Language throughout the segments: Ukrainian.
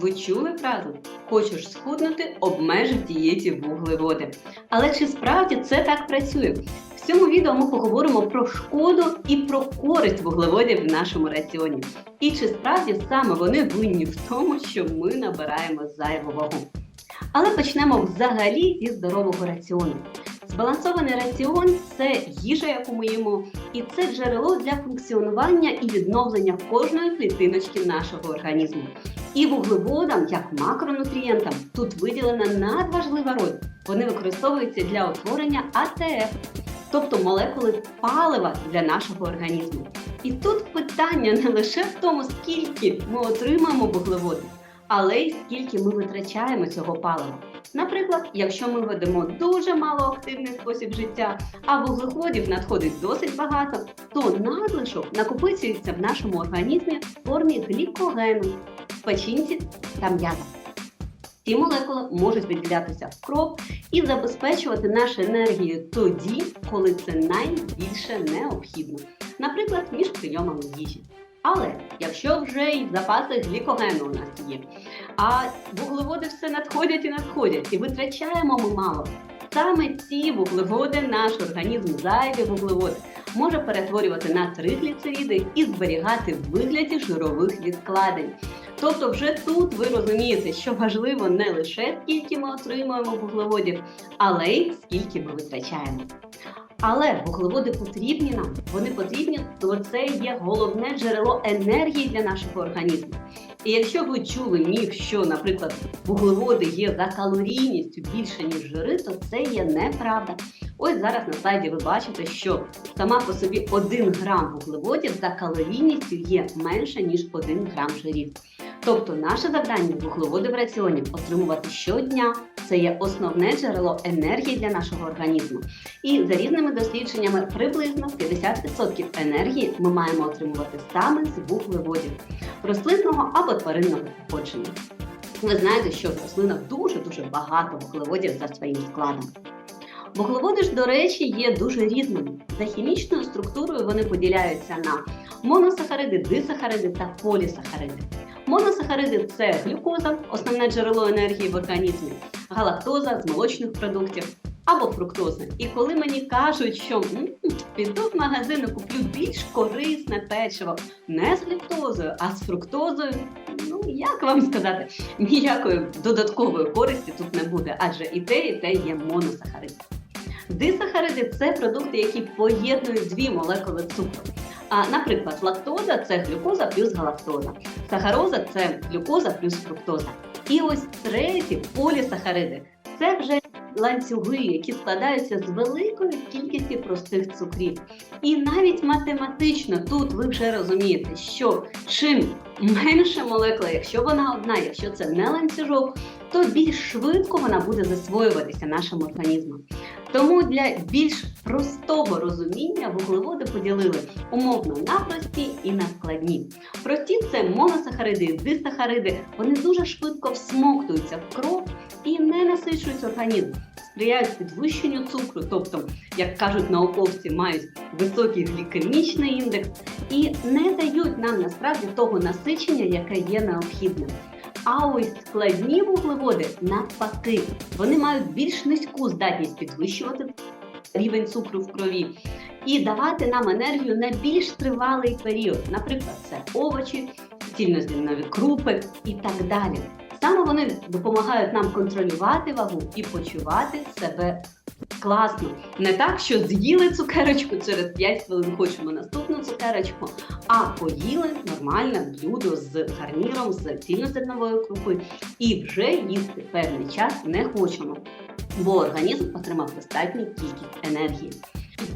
Ви чули фразу? Хочеш схуднути, обмеж в дієті вуглеводи. Але чи справді це так працює? В цьому відео ми поговоримо про шкоду і про користь вуглеводів в нашому раціоні. І чи справді саме вони винні в тому, що ми набираємо зайву вагу. Але почнемо взагалі зі здорового раціону. Збалансований раціон це їжа, яку ми їмо, і це джерело для функціонування і відновлення кожної клітиночки нашого організму. І вуглеводам, як макронутрієнтам, тут виділена надважлива роль. Вони використовуються для утворення АТФ, тобто молекули палива для нашого організму. І тут питання не лише в тому, скільки ми отримаємо вуглеводів, але й скільки ми витрачаємо цього палива. Наприклад, якщо ми ведемо дуже малоактивний спосіб життя, а вуглеводів надходить досить багато, то надлишок накопичується в нашому організмі в формі глікогену печінці та м'язах. Ці молекули можуть виділятися в кров і забезпечувати нашу енергію тоді, коли це найбільше необхідно, наприклад, між прийомами їжі. Але якщо вже й запаси глікогену у нас є, а вуглеводи все надходять і надходять, і витрачаємо ми мало. Саме ці вуглеводи наш організм, зайві вуглеводи, може перетворювати на тригліцериди і зберігати в вигляді жирових відкладень. Тобто, вже тут ви розумієте, що важливо не лише скільки ми отримуємо вуглеводів, але й скільки ми витрачаємо. Але вуглеводи потрібні нам, вони потрібні, то це є головне джерело енергії для нашого організму. І якщо ви чули міф, що, наприклад, вуглеводи є за калорійністю більше, ніж жири, то це є неправда. Ось зараз на слайді ви бачите, що сама по собі 1 грам вуглеводів за калорійністю є менше, ніж 1 грам жирів. Тобто наше завдання вуглеводи в раціоні отримувати щодня. Це є основне джерело енергії для нашого організму. І за різними дослідженнями приблизно 50% енергії ми маємо отримувати саме з вуглеводів рослинного або тваринного походження. Ви знаєте, що в рослинах дуже-дуже багато вуглеводів за своїм складом. Вуглеводи ж, до речі, є дуже різними. За хімічною структурою вони поділяються на моносахариди, дисахариди та полісахариди. Моносахариди це глюкоза, основне джерело енергії в організмі, галактоза з молочних продуктів або фруктоза. І коли мені кажуть, що піду в магазин і куплю більш корисне печиво не з глюктозою, а з фруктозою, ну як вам сказати, ніякої додаткової користі тут не буде, адже і те, і те є моносахариди. Дисахариди це продукти, які поєднують дві молекули цукру. А, наприклад, лактоза це глюкоза плюс галактоза, сахароза це глюкоза плюс фруктоза. І ось треті полісахариди це вже ланцюги, які складаються з великої кількості простих цукрів. І навіть математично тут ви вже розумієте, що чим менше молекула, якщо вона одна, якщо це не ланцюжок, то більш швидко вона буде засвоюватися нашим організмом. Тому для більш простого розуміння вуглеводи поділили умовно на прості і на складні. Прості це моносахариди дисахариди. Вони дуже швидко всмоктуються в кров і не насичують організм, сприяють підвищенню цукру, тобто, як кажуть науковці, мають високий глікемічний індекс і не дають нам насправді того насичення, яке є необхідним. А ось складні вуглеводи навпаки, вони мають більш низьку здатність підвищувати рівень цукру в крові і давати нам енергію на більш тривалий період. Наприклад, це овочі, цільнозернові крупи і так далі. Саме вони допомагають нам контролювати вагу і почувати себе класно. Не так, що з'їли цукерочку, через 5 хвилин хочемо наступну цукерочку, а поїли нормальне блюдо з гарніром, з цільнозерновою крупою і вже їсти певний час не хочемо, бо організм отримав достатню кількість енергії.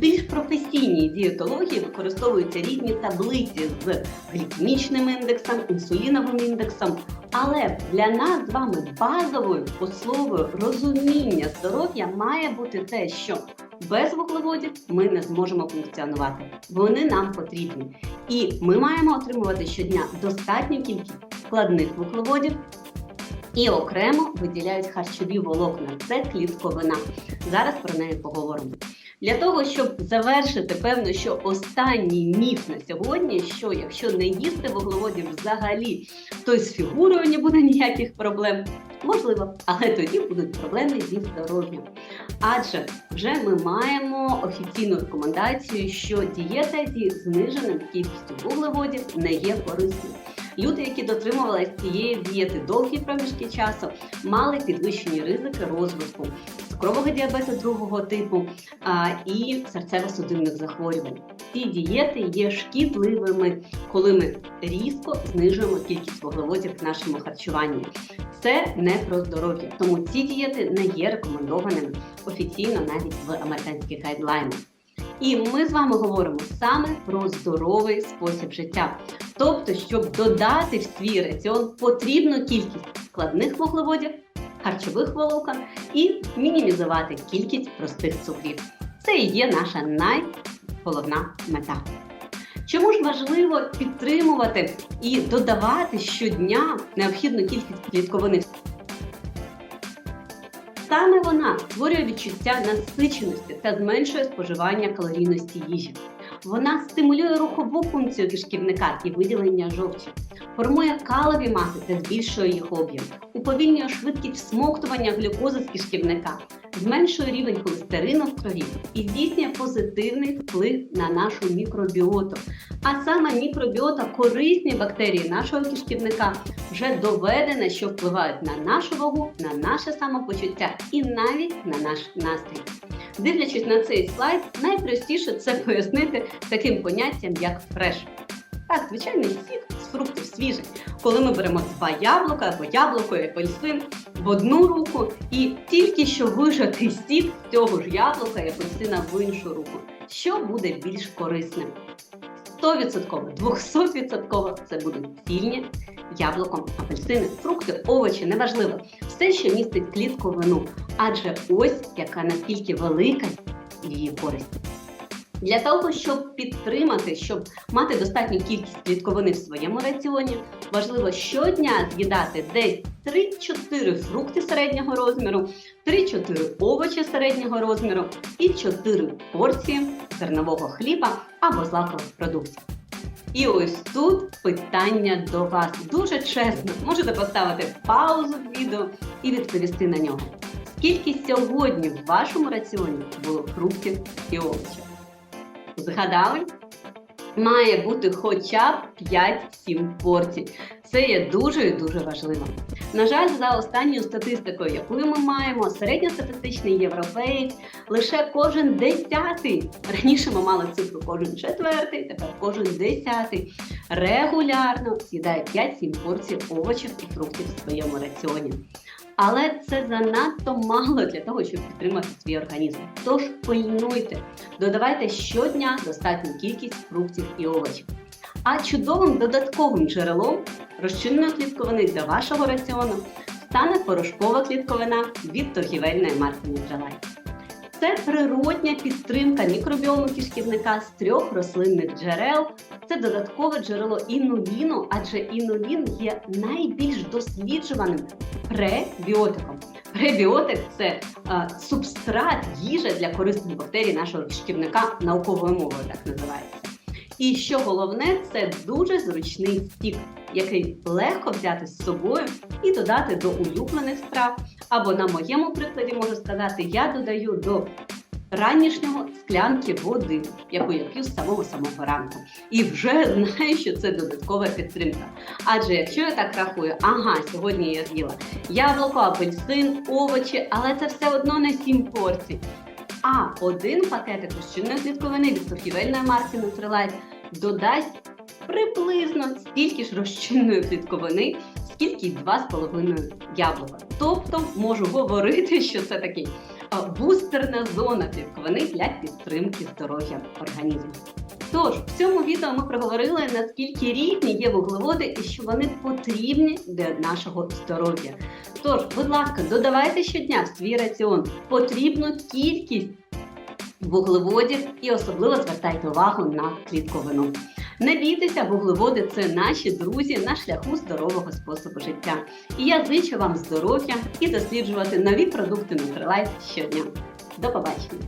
Більш професійній дієтології використовуються різні таблиці з глікемічним індексом, інсуліновим індексом. Але для нас з вами базовою основою розуміння здоров'я має бути те, що без вуглеводів ми не зможемо функціонувати. Вони нам потрібні. І ми маємо отримувати щодня достатню кількість складних вуглеводів, І окремо виділяють харчові волокна. Це клітковина. Зараз про неї поговоримо. Для того, щоб завершити, певно, що останній міф на сьогодні, що якщо не їсти вуглеводів взагалі, то з фігурою не буде ніяких проблем. Можливо, але тоді будуть проблеми зі здоров'ям. Адже вже ми маємо офіційну рекомендацію, що дієта зі зниженим кількістю вуглеводів не є корисною. Люди, які дотримувалися цієї дієти довгі проміжки часу, мали підвищені ризики розвитку цукрового діабету другого типу а, і серцево-судинних захворювань. Ці дієти є шкідливими, коли ми різко знижуємо кількість вуглеводів в нашому харчуванні. Це не про здоров'я, тому ці дієти не є рекомендованими офіційно навіть в американських гайдлайнах. І ми з вами говоримо саме про здоровий спосіб життя. Тобто, щоб додати в свій раціон потрібну кількість складних вуглеводів, харчових волокон і мінімізувати кількість простих цукрів. Це і є наша найголовна мета. Чому ж важливо підтримувати і додавати щодня необхідну кількість клітковини? Саме вона створює відчуття насиченості та зменшує споживання калорійності їжі. Вона стимулює рухову функцію кишківника і виділення жовчі, формує калові маси та збільшує їх об'єм, уповільнює швидкість всмоктування глюкози з кишківника, зменшує рівень холестерину в крові і здійснює позитивний вплив на нашу мікробіоту. А саме мікробіота корисні бактерії нашого кишківника вже доведено, що впливають на нашу вагу, на наше самопочуття і навіть на наш настрій. Дивлячись на цей слайд, найпростіше це пояснити таким поняттям, як фреш. Так, звичайний сік фруктів свіжих, коли ми беремо два яблука або яблуко і апельсин в одну руку і тільки що вижатий сік цього ж яблука і апельсина в іншу руку. Що буде більш корисним? 100%, 200% це будуть цільні яблуко, апельсини, фрукти, овочі, неважливо. Все, що містить клітковину, адже ось яка наскільки велика її користь. Для того, щоб підтримати, щоб мати достатню кількість клітковини в своєму раціоні, важливо щодня з'їдати десь 3-4 фрукти середнього розміру, 3-4 овочі середнього розміру і 4 порції зернового хліба або злакових продуктів. І ось тут питання до вас дуже чесно. Можете поставити паузу в відео і відповісти на нього. Скільки сьогодні в вашому раціоні було фруктів і овочів? Згадали? Має бути хоча б 5-7 порцій. Це є дуже і дуже важливо. На жаль, за останньою статистикою, яку ми маємо, середньостатистичний європеєць лише кожен десятий. Раніше ми мали цифру кожен четвертий, тепер кожен десятий регулярно з'їдає 5-7 порцій овочів і фруктів в своєму раціоні. Але це занадто мало для того, щоб підтримати свій організм. Тож пильнуйте, додавайте щодня достатню кількість фруктів і овочів. А чудовим додатковим джерелом розчинної клітковини для вашого раціону стане порошкова клітковина від торгівельної марки Nutrilite. Це природня підтримка мікробіому кишківника з трьох рослинних джерел. Це додаткове джерело інуліну, адже інулін є найбільш досліджуваним пребіотиком. Пребіотик це е, субстрат їжа для корисних бактерій нашого шкірника, науковою мовою, так називається. І що головне, це дуже зручний стік, який легко взяти з собою і додати до улюблених страв. Або на моєму прикладі можу сказати, я додаю до ранішнього склянки води, яку я п'ю з самого самого ранку. І вже знаю, що це додаткова підтримка. Адже якщо я так рахую, ага, сьогодні я з'їла яблуко, апельсин, овочі, але це все одно не 7 порцій. А один пакетик розчинної клітковини від торгівельної марки Nutrilite додасть приблизно стільки ж розчинної клітковини, скільки й 2,5 яблука. Тобто можу говорити, що це такий бустерна зона клітковини для підтримки здоров'я організму. Тож, в цьому відео ми проговорили, наскільки різні є вуглеводи і що вони потрібні для нашого здоров'я. Тож, будь ласка, додавайте щодня в свій раціон потрібну кількість вуглеводів і особливо звертайте увагу на клітковину. Не бійтеся, вуглеводи це наші друзі на шляху здорового способу життя. І я зичу вам здоров'я і досліджувати нові продукти Nutrilite щодня. До побачення!